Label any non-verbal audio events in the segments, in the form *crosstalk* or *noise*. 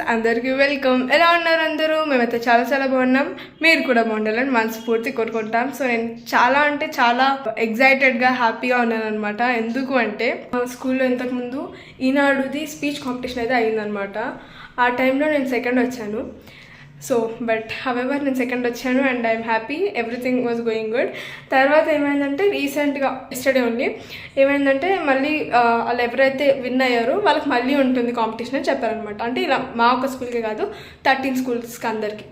అందరికీ వెల్కమ్. ఎలా ఉన్నారు అందరూ? మేమైతే చాలా చాలా బాగున్నాం. మీరు కూడా బాగుండాలని మనస్ఫూర్తి కోరుకుంటాం. సో నేను చాలా అంటే చాలా ఎగ్జైటెడ్గా హ్యాపీగా ఉన్నాను అనమాట ఎందుకు అంటే మా స్కూల్లో ఇంతకుముందు ఈనాడుది స్పీచ్ కాంపిటీషన్ అయితే అయిందనమాట ఆ టైంలో నేను సెకండ్ వచ్చాను. సో బట్ హవెవర్ నేను సెకండ్ వచ్చాను and I'm happy everything was going good తర్వాత ఏమైందంటే రీసెంట్గా ఎస్టర్డే ఓన్లీ ఏమైందంటే మళ్ళీ వాళ్ళు ఎవరైతే విన్ అయ్యారో వాళ్ళకి మళ్ళీ ఉంటుంది కాంపిటీషన్ అని చెప్పారనమాట అంటే ఇలా మా ఒక స్కూల్కి కాదు థర్టీన్ స్కూల్స్కి అందరికి.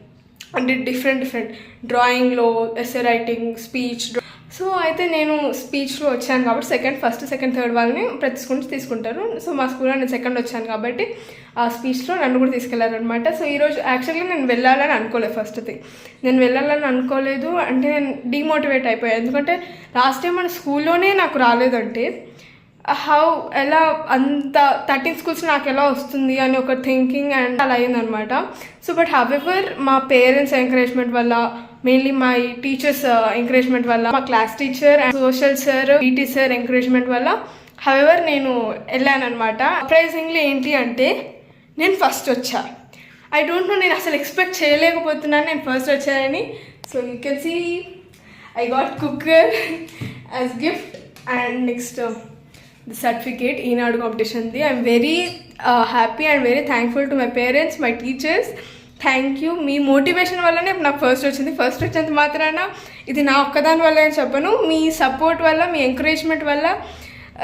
అంటే డిఫరెంట్ డిఫరెంట్ డ్రాయింగ్లో ఎస్ఏ రైటింగ్ స్పీచ్ సో అయితే నేను స్పీచ్లో వచ్చాను కాబట్టి సెకండ్ ఫస్ట్ సెకండ్ థర్డ్ వాళ్ళని ప్రతి స్కూల్ నుంచి తీసుకుంటారు. సో మా స్కూల్లో నేను సెకండ్ వచ్చాను కాబట్టి ఆ స్పీచ్లో నన్ను కూడా తీసుకెళ్ళారనమాట సో ఈరోజు యాక్చువల్గా నేను వెళ్ళాలని అనుకోలేదు ఫస్ట్ థింగ్ నేను వెళ్ళాలని అనుకోలేదు అంటే నేను డిమోటివేట్ అయిపోయాను. ఎందుకంటే లాస్ట్ టైం మన స్కూల్లోనే నాకు రాలేదంటే హౌ ఎలా అంత థర్టీన్ స్కూల్స్ నాకు ఎలా వస్తుంది అని ఒక థింకింగ్ అండ్ అలా అయిందనమాట సో బట్ హవెవర్ మా పేరెంట్స్ ఎంకరేజ్మెంట్ వల్ల మెయిన్లీ మై టీచర్స్ ఎంకరేజ్మెంట్ వల్ల మా class teacher and social sir PT sir encouragement వల్ల హవెవర్ నేను వెళ్ళానమాట సర్ప్రైజింగ్లీ ఏంటి అంటే నేను ఫస్ట్ వచ్చా. ఐ డోంట్ నో నేను అసలు ఎక్స్పెక్ట్ చేయలేకపోతున్నాను నేను ఫస్ట్ వచ్చానని. So you can see I got cooker as gift and next certificate Eenadu కాంపిటీషన్ది I'm very happy and very thankful to my parents my teachers thank you me motivation వల్లనే నాకు first వచ్చింది. First వచ్చేంత మాత్రాన ఇది నా ఒక్కదాని వల్ల అని చెప్పను. మీ సపోర్ట్ వల్ల మీ ఎంకరేజ్మెంట్ వల్ల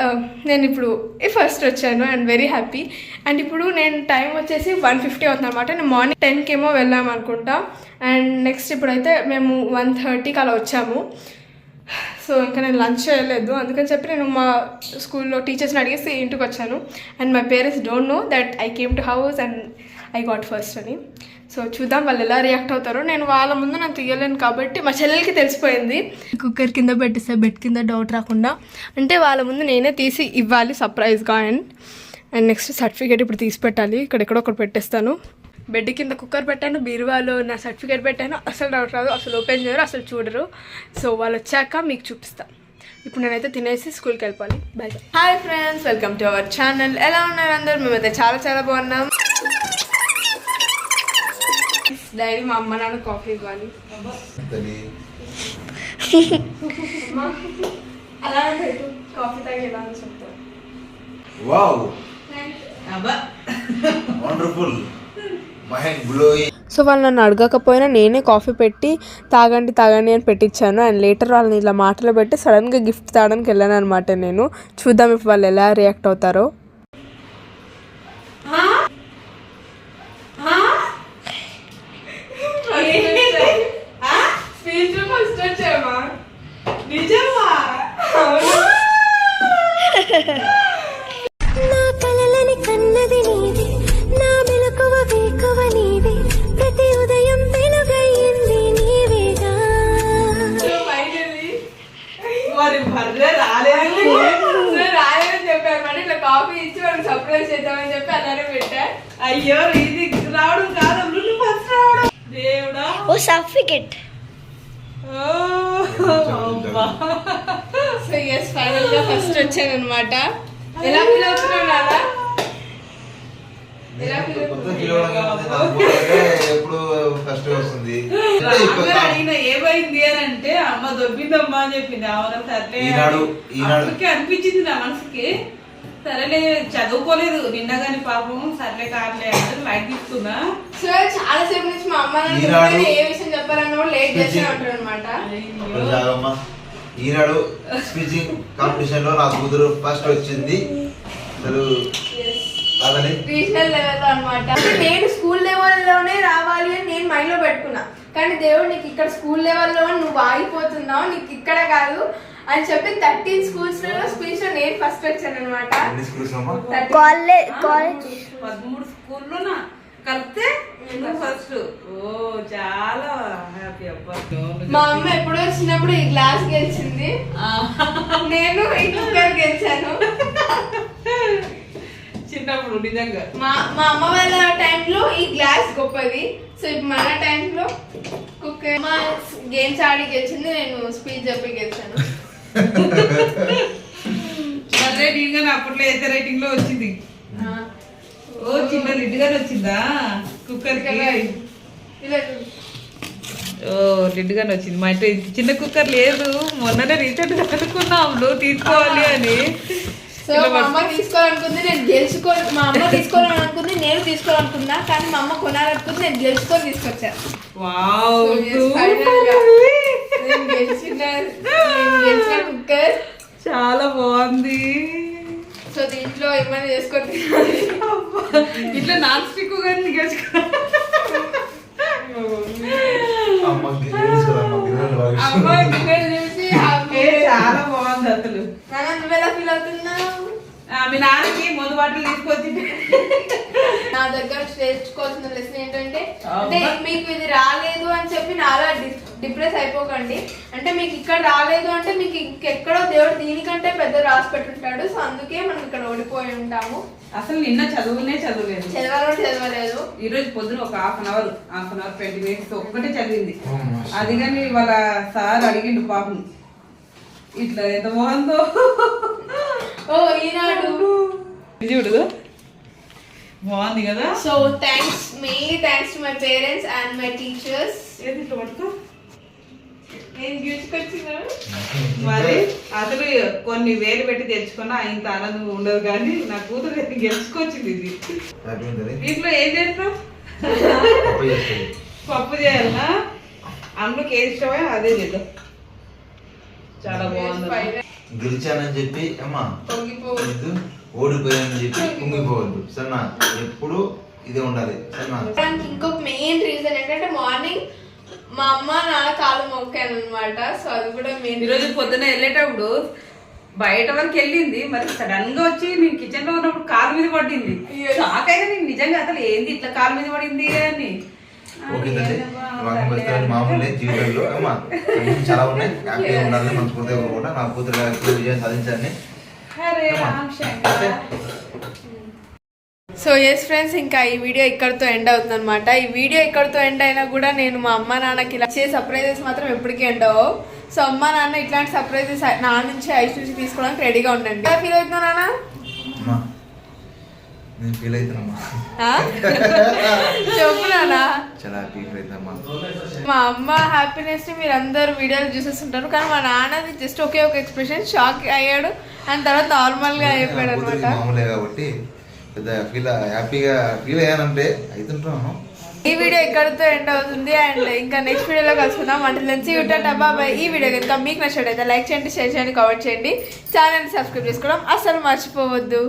uh, నేను ఇప్పుడు ఫస్ట్ వచ్చాను. అండ్ వెరీ హ్యాపీ అండ్ ఇప్పుడు నేను టైం వచ్చేసి వన్ ఫిఫ్టీ అవుతుంది అనమాట నేను మార్నింగ్ టెన్కి ఏమో వెళ్ళాం అనుకుంటా. అండ్ నెక్స్ట్ ఇప్పుడైతే మేము వన్ థర్టీకి అలా వచ్చాము. సో ఇంకా నేను లంచ్ చేయలేదు. అందుకని చెప్పి నేను మా స్కూల్లో టీచర్స్ని అడిగేసి ఇంటికి వచ్చాను. And my parents don't know that I came to house and I got first అని. సో చూద్దాం వాళ్ళు ఎలా రియాక్ట్ అవుతారో. నేను వాళ్ళ ముందు నేను తీయలేను కాబట్టి మా చెల్లెలకి తెలిసిపోయింది. కుక్కర్ కింద పెట్టిస్తే బెడ్ కింద డౌట్ రాకుండా అంటే వాళ్ళ ముందు నేనే తీసి ఇవ్వాలి సర్ప్రైజ్గా. అండ్ అండ్ నెక్స్ట్ సర్టిఫికేట్ ఇప్పుడు తీసి పెట్టాలి. ఇక్కడెక్కడో ఒకటి పెట్టేస్తాను. బెడ్ కింద కుక్కర్ పెట్టాను బీరువాలో నా సర్టిఫికేట్ పెట్టాను. అసలు డౌట్ రాదు అసలు ఓపెన్ చేయరు అసలు చూడరు. సో వాళ్ళు వచ్చాక మీకు చూపిస్తాను ఇప్పుడు నేనైతే తినేసి స్కూల్కి వెళ్ళిపోవాలి. Bye hi friends welcome to our channel ఎలా ఉన్నారు అందరు? మేమైతే చాలా చాలా బాగున్నాం. డైరీ మా అమ్మ నాన్న కాఫీ ఇవ్వాలి. తల్లి *laughs* అలా పెట్టు కాఫీ తాగేలా చెప్తాను వండర్ఫుల్ సో వాళ్ళు నన్ను అడగకపోయినా నేనే కాఫీ పెట్టి తాగండి తాగండి అని పెట్టించాను అండ్ లేటర్ వాళ్ళని ఇలా మాటలు పెట్టి సడన్గా గిఫ్ట్ తాగడానికి వెళ్ళాను అనమాట నేను. చూద్దాం ఇప్పుడు వాళ్ళు ఎలా రియాక్ట్ అవుతారో. పెట్టా. అయ్యో ఇది రావడం కాదు నువ్వు ఫస్ట్ రావడం. దేవుడా. ఓ సర్టిఫికెట్. సో ఎస్ ఫైనల్గా ఫస్ట్ వచ్చాను అనమాట ఎలా ఫీల్ అవుతున్నావు? *laughs* ఎప్పుడు ఫస్ట్ వస్తుంది. అడిగిన ఏమైంది అని అంటే అమ్మ దొబ్బిందమ్మా అని చెప్పింది. అవునా. అప్పటికే అనిపించింది నా మనసుకి. సరేలే చదువుకోలేదు. నిన్న గాని పాపం సర్లే కాదులే అంటే లైట్ తీసుకున్నా. సో చాలా సేపు నుంచి మా అమ్మ ఏ విషయం చెప్పాలన్నా కూడా లేట్ చేస్తూనే ఉంటారు అనమాట. ఈనాడు స్పీచింగ్ కాంపిటీషన్లో నా కూతురు ఫస్ట్ వచ్చింది. అసలు రీజనల్ లెవెల్ అనమాట నేను స్కూల్ లెవెల్లోనే రావాలి అని నేను మైండ్లో పెట్టుకున్నా. కానీ దేవుడు నీకు ఇక్కడ స్కూల్ లెవెల్లో నువ్వు ఆగిపోతున్నావు. నీకు ఇక్కడ కాదు. అని చెప్పి థర్టీన్ స్కూల్స్లో స్పీచ్లో నేను ఫస్ట్ వచ్చాను అనమాట కాలేజ్ కాలేజ్ పదమూడు స్కూల్లోనా? కలిపితే ఫస్ట్ ఓ చాలా హ్యాపీ మా అమ్మ ఎప్పుడో చిన్నప్పుడు ఈ గ్లాస్ గెలిచింది. ఆ, నేను ఈ కుక్కర్ గెలిచాను. చిన్నప్పుడు నిజంగా. మా మా అమ్మ వాళ్ళ టైంలో ఈ గ్లాస్ గొప్పది. సో ఇప్పుడు మన టైంలో కుక్కర్ మా గేమ్స్ ఆడి గెలిచింది నేను స్పీచ్ చెప్పి గెలిచాను. రేటింగ్ కానీ అప్పట్లో అయితే రేటింగ్లో వచ్చింది. ఓ చిన్న లిడ్ గానే వచ్చిందా? కుక్కర్ ఓ లిడ్ గానే వచ్చింది. మా ఇంట్లో చిన్న కుక్కర్ లేదు. మొన్ననే రీసెంట్ అనుకున్నాము తీసుకోవాలి అని. సో మా అమ్మ తీసుకోవాలనుకుంది నేను గెలుచుకో మా అమ్మ తీసుకోవాలని అనుకుంది నేను తీసుకోవాలనుకున్నా కానీ మా అమ్మ కొనాలనుకుంది నేను గెలుచుకొని తీసుకొచ్చా. వావ్ *laughs* చాలా బాగుంది. సో దీంట్లో ఏమైనా చేసుకొని ఇట్లా నాన్ స్టిక్ కానీ *laughs* చాలా బాగుంది అసలు. నాన్న నువ్వెలా ఫీల్ అవుతున్నావు? మీ నాన్నకి ముందు బాటలు తీసుకొచ్చి నా దగ్గర నేర్చుకోవాల్సిన లెసన్ ఏంటంటే. అంటే మీకు ఇది రాలేదు అని చెప్పి నాలా డిప్రెస్ అయిపోకండి. అంటే మీకు ఇక్కడ రాలేదు అంటే మీకు ఇంకెక్కడో దేవుడు దీనికంటే పెద్ద రాసి పెట్టుంటాడు. సో అందుకే మనం ఇక్కడ ఓడిపోయి ఉంటాము. అసలు నిన్న చదువునే చదవలేదు. చదవాలో చదవలేదు. ఈ రోజు పొద్దున ఒక half an hour half an hour twenty minutes ఒక్కటే చదివింది. అది కానీ వాళ్ళ సార్ అడిగిండు పాపం ఇట్లా ఎంత బాగుందో? ఓ ఈనాడు. చూడు. బాగుంది కదా? So thanks mainly thanks to my parents and my teachers మరి అసలు కొన్ని వేలు పెట్టి తెచ్చుకున్నా ఇంత ఆనందం ఉండదు కానీ నా కూతురు అయితే గెలుచుకొచ్చింది ఇది. దీంట్లో ఏం చేస్తాం. పప్పు చేయాలనా అందులోకి ఏది ఇష్టమే అదే చేద్దాం. చాలా బాగుంది. గెలిచానని చెప్పి అమ్మా పొంగిపోవద్దు. ఇది ఓడిపోయానని చెప్పి కుంగిపోవద్దు సరేనా? ఎప్పుడు ఇదే ఉండాలి. సరేనా? దానికి ఇంకొక మెయిన్ రీజన్ ఏంటంటే మార్నింగ్ మా అమ్మ నాన్న కాలు మొక్కాను అనమాట సో అది కూడా మెయిన్ ఈరోజు పొద్దున వెళ్ళేటప్పుడు బయట వరకు వెళ్ళింది. మరి సడన్గా వచ్చి నేను కిచెన్లో ఉన్నప్పుడు కాలు మీద పడింది. షాక్ అయితే నేను నిజంగా అసలు ఏంది ఇట్లా కాలు మీద పడింది అని. ఓకే మామూలే జీవితంలో. అమ్మా చాలా ఉన్నాయి. హ్యాపీగా ఉండాలని *laughs* మనస్ఫూర్తిగా నా కూతురు గారికి విజయం సో ఎస్ ఫ్రెండ్స్ ఇంకా ఈ వీడియో ఇక్కడితో ఎండ్ అవుతుంది అనమాట ఈ వీడియో ఇక్కడితో ఎండ్ అయినా కూడా నేను మా అమ్మ నాన్నకి ఇలా ఇచ్చే సర్ప్రైజెస్ మాత్రం ఎప్పటికీ ఎండ్ అవ్వవు. సో అమ్మ నాన్న ఇట్లాంటి సర్ప్రైజెస్ నా నుంచి ఐస్ నుంచి తీసుకోవడానికి రెడీగా ఉండండి. ఫీల్ అవుతున్నావు నాన్న? నేను ఫీల్ చాలా హ్యాపీ మా అమ్మ హ్యాపీనెస్ మీరు అందరు వీడియోలు చూసేస్తుంటారు కానీ మా నాన్నది జస్ట్ ఒకే ఒక ఎక్స్ప్రెషన్ షాక్ అయ్యాడు. అండ్ తర్వాత నార్మల్గా అయిపోయాడు అనమాట. మామూలే కాబట్టి పెద్ద ఫీల్ హ్యాపీగా ఫీల్ అయ్యానంటే అవుతుంటాను ఈ వీడియో ఇక్కడితో ఎండ్ అవుతుంది అండ్ ఇంకా నెక్స్ట్ వీడియోలో కలుసుకుందాం. అంటే లెన్స్ యూటా బాబాయ్ ఈ వీడియో కనుక మీకు నచ్చినట్టయితే లైక్ చేయండి షేర్ చేయండి కామెంట్ చేయండి. ఛానల్ సబ్స్క్రైబ్ చేసుకోవడం అస్సలు మర్చిపోవద్దు.